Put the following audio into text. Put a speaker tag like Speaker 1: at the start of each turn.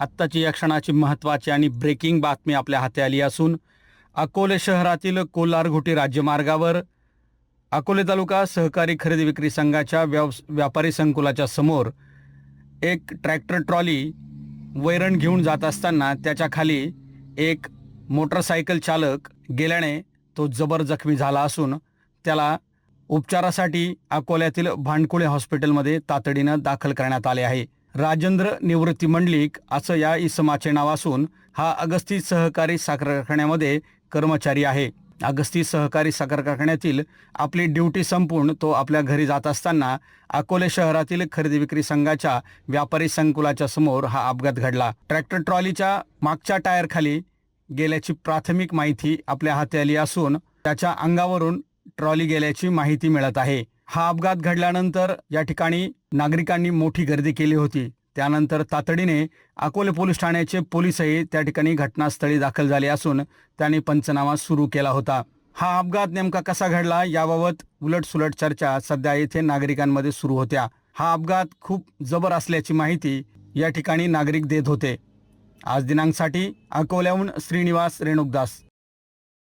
Speaker 1: आत्ताची या क्षणाची महत्त्वाची आणि ब्रेकिंग बातमी आपल्या हाती आली असून अकोले शहरातील कोलारघोटी राज्यमार्गावर अकोले तालुका सहकारी खरेदी विक्री संघाच्या व्याव व्यापारी संकुलाच्या समोर एक ट्रॅक्टर ट्रॉली वैरण घेऊन जात असताना त्याच्याखाली एक मोटरसायकल चालक गेल्याने तो जबर जखमी झाला असून त्याला उपचारासाठी अकोल्यातील भांडकुळे हॉस्पिटलमध्ये तातडीनं दाखल करण्यात आले आहे. राजेंद्र निवृत्ती मंडलिक असं या इसमाचे नाव असून हा अगस्ती सहकारी साखर कारखान्यामध्ये कर्मचारी आहे. अगस्ती सहकारी साखर कारखान्यातील आपली ड्युटी संपून तो आपल्या घरी जात असताना अकोले शहरातील खरेदी विक्री संघाच्या व्यापारी संकुलाच्या समोर हा अपघात घडला. ट्रॅक्टर ट्रॉलीच्या मागच्या टायरखाली गेल्याची प्राथमिक माहिती आपल्या हाती आली असून त्याच्या अंगावरून ट्रॉली गेल्याची माहिती मिळत आहे. हा अपघात घडल्यानंतर या ठिकाणी नागरिकांनी मोठी गर्दी केली होती. त्यानंतर तातडीने अकोले पोलीस ठाण्याचे पोलीसही त्या ठिकाणी घटनास्थळी दाखल झाले असून त्यांनी पंचनामा सुरू केला होता. हा अपघात नेमका कसा घडला याबाबत उलटसुलट चर्चा सध्या येथे नागरिकांमध्ये सुरू होत्या. हा अपघात खूप जबर असल्याची माहिती या ठिकाणी नागरिक देत होते. आज दिनांकसाठी अकोल्याहून श्रीनिवास रेणुकदास.